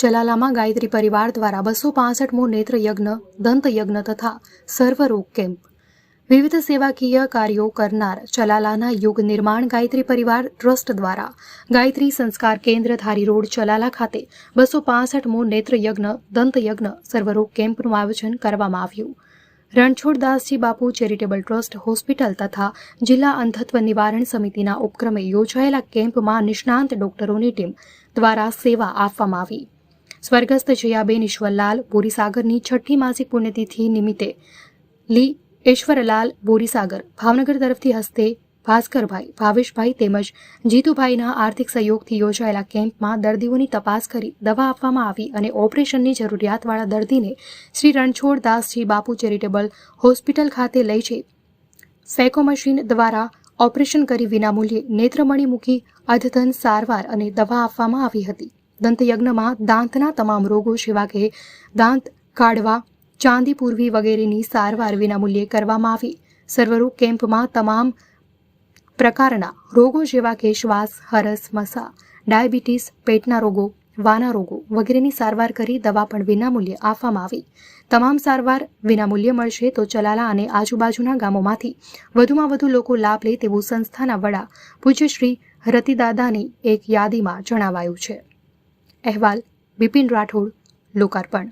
ચલાલામાં ગાયત્રી પરિવાર દ્વારા બસો પાસઠમો નેત્ર યજ્ઞ દંત યજ્ઞ તથા સર્વરોગ કેમ્પ. વિવિધ સેવાકીય કાર્યો કરનાર ચલાલાના યુગ નિર્માણ ગાયત્રી પરિવાર ટ્રસ્ટ દ્વારા ગાયત્રી સંસ્કાર કેન્દ્ર ધારી રોડ ચલાલા ખાતે બસો પાસઠમો નેત્ર યજ્ઞ દંત યજ્ઞ સર્વરોગ કેમ્પનું આયોજન કરવામાં આવ્યું. રણછોડદાસજી બાપુ ચેરિટેબલ ટ્રસ્ટ હોસ્પિટલ તથા જિલ્લા અંધત્વ નિવારણ સમિતિના ઉપક્રમે યોજાયેલા કેમ્પમાં નિષ્ણાંત ડોક્ટરોની ટીમ દ્વારા સેવા આપવામાં આવી. સ્વર્ગસ્થ જયાબેન ઈશ્વરલાલ બોરીસાગરની છઠ્ઠી માસિક પુણ્યતિથિ નિમિત્તે લી ઈશ્વરલાલ બોરીસાગર ભાવનગર તરફથી હસ્તે ભાસ્કરભાઈ, ભાવેશભાઈ તેમજ જીતુભાઈના આર્થિક સહયોગથી યોજાયેલા કેમ્પમાં દર્દીઓની તપાસ કરી દવા આપવામાં આવી અને ઓપરેશનની જરૂરિયાતવાળા દર્દીને શ્રી રણછોડદાસજી બાપુ ચેરિટેબલ હોસ્પિટલ ખાતે લઈ જઈ ફેકો મશીન દ્વારા ઓપરેશન કરી વિનામૂલ્યે નેત્રમણી મૂકી અદ્યતન સારવાર અને દવા આપવામાં આવી હતી. દંતયજ્ઞમાં દાંતના તમામ રોગો જેવા કે દાંત કાઢવા ચાંદી પૂરવી વગેરેની સારવાર વિનામૂલ્યે કરવામાં આવી. સર્વરૂપ કેમ્પમાં તમામ પ્રકારના રોગો જેવા કે શ્વાસ, હરસ, મસા, ડાયાબિટીસ, પેટના રોગો, વાના રોગો વગેરેની સારવાર કરી દવા પણ વિનામૂલ્યે આપવામાં આવી. તમામ સારવાર વિનામૂલ્યે મળશે તો ચલાલા અને આજુબાજુના ગામોમાંથી વધુમાં વધુ લોકો લાભ લે તેવું સંસ્થાના વડા પૂજ્ય શ્રી રતિદાદાની એક યાદીમાં જણાવાયું છે. અહેવાલ બિપિન રાઠોડ લોકાર્પણ.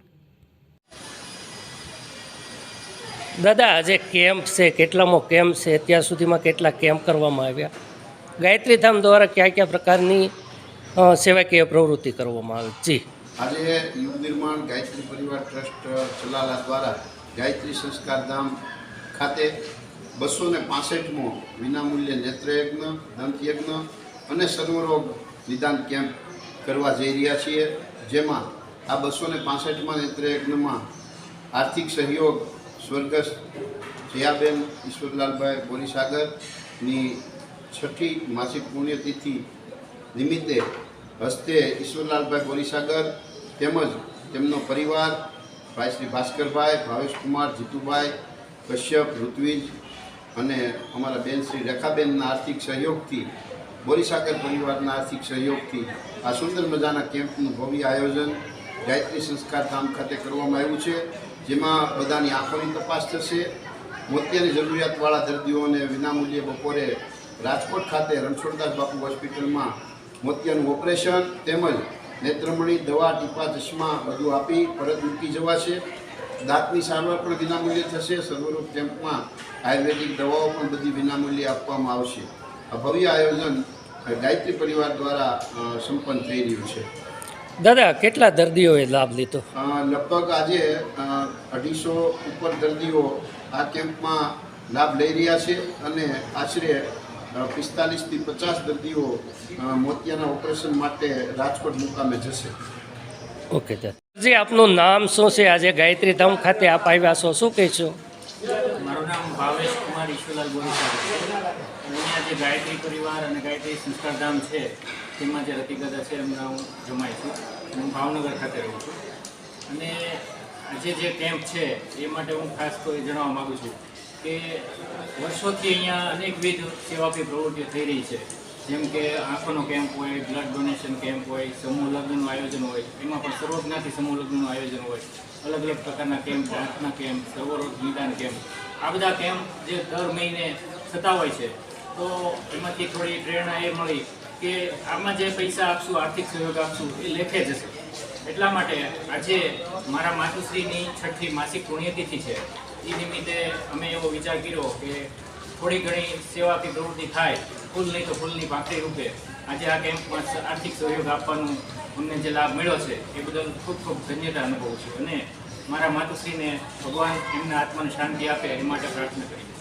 દાદા આજે કેમ્પ છે કેટલામો કેમ્પ છે અત્યાર સુધીમાં કેટલા કેમ્પ કરવામાં આવ્યા? ગાયત્રી ધામ દ્વારા કયા કયા પ્રકારની સેવાકીય પ્રવૃત્તિ કરવામાં આવે? જી. આજે યુવ નિર્માણ ગાયત્રી પરિવાર ટ્રસ્ટ ચલાલા દ્વારા ગાયત્રી સંસ્કાર ધામ ખાતે બસો ને પાસઠમો વિનામૂલ્ય નેત્રયજ્ઞ દંતયજ્ઞ અને સર્વરોગ નિદાન કેમ્પ કરવા જઈ રહ્યા છીએ, જેમાં આ બસો ને પાસઠમાં નેત્રયજ્ઞમાં આર્થિક સહયોગ સ્વર્ગસ્થ જયાબેન ઈશ્વરલાલભાઈ બોરીસાગરની છઠ્ઠી માસિક પુણ્યતિથિ નિમિત્તે હસ્તે ઈશ્વરલાલભાઈ બોરીસાગર તેમજ તેમનો પરિવાર ભાઈ શ્રી ભાસ્કરભાઈ, ભાવેશકુમાર, જીતુભાઈ, કશ્યપ, ઋત્વિજ અને અમારા બેન શ્રી રેખાબેનના આર્થિક સહયોગથી બોરીસાગર પરિવારના આર્થિક સહયોગથી આ સુંદર મજાના કેમ્પનું ભવ્ય આયોજન ગાયત્રી સંસ્કાર ધામ ખાતે કરવામાં આવ્યું છે, જેમાં બધાની આંખોની તપાસ થશે. મોતિયાની જરૂરિયાતવાળા દર્દીઓને વિનામૂલ્યે બપોરે રાજકોટ ખાતે રણછોડદાસ બાપુ હોસ્પિટલમાં મોતિયાનું ઓપરેશન તેમજ નેત્રમણી દવા ટીપા ચશ્મા બધું આપી પરત મૂકી જવાશે. દાંતની સારવાર પણ વિનામૂલ્યે થશે. સર્વરૂપ કેમ્પમાં આયુર્વેદિક દવાઓ પણ બધી વિનામૂલ્યે આપવામાં આવશે. આ ભવ્ય આયોજન ગાયત્રી પરિવાર દ્વારા સંપન્ન થઈ રહ્યું છે. દાદા કેટલા દર્દીઓએ લાભ લીધો? લગભગ આજે અઢીસો ઉપર દર્દીઓ આ કેમ્પમાં લાભ લઈ રહ્યા છે અને આશરે પિસ્તાલીસથી પચાસ દર્દીઓ મોતિયાના ઓપરેશન માટે રાજકોટ મુકામે જશે. ઓકે જી આપનું નામ શું છે? આજે ગાયત્રી ધામ ખાતે આપ આવ્યા છો. શું કહેશો? મારું નામ ભાવેશ કુમાર ઈશ્વરલાલ બોરીસાગર જે ગાયત્રી પરિવાર અને ગાયત્રી સંસ્કારધામ છે, તેમાં જે રતિદાદા છે, એમના હું જમાય છું. હું ભાવનગર ખાતે રહું છું. અને આજે જે કેમ્પ છે, એ માટે હું ખાસ કોઈ જણાવવા માગું છું કે વર્ષોથી અહીંયા અનેકવિધ સેવાપી પ્રવૃત્તિઓ થઈ રહી છે. જેમ કે આંખોનો કેમ્પ હોય બ્લડ ડોનેશન કેમ્પ હોય, સમૂહ લગ્નનું આયોજન હોય, એમાં પણ સર્વજ્ઞાથી સમૂહ લગ્નનું આયોજન હોય. અલગ અલગ પ્રકારના કેમ્પ દાંતના કેમ્પ સર્વરોગ નિદાન કેમ્પ આ બધા કેમ્પ જે દર મહિને થતા હોય છે તો એમાંથી થોડી પ્રેરણા એ મળી કે આમાં જે પૈસા આપશું, આર્થિક સહયોગ આપશું, એ લેખે જશે એટલા માટે આજે મારા માતુશ્રીની છઠ્ઠી માસિક પુણ્યતિથિ છે. એ નિમિત્તે અમે એવો વિચાર કર્યો કે થોડી ઘણી સેવાથી પ્રવૃત્તિ થાય, ફૂલ નહીં તો ફૂલની પાંખડી રૂપે. આજે આ કેમ્પમાં આર્થિક સહયોગ આપવાનું અમને જે લાભ મળ્યો છે, એ બદલ ખૂબ ખૂબ ધન્યતા અનુભવું છું. અને મારા માતુશ્રીને ભગવાન એમના આત્માને શાંતિ આપે, એ માટે પ્રાર્થના કરી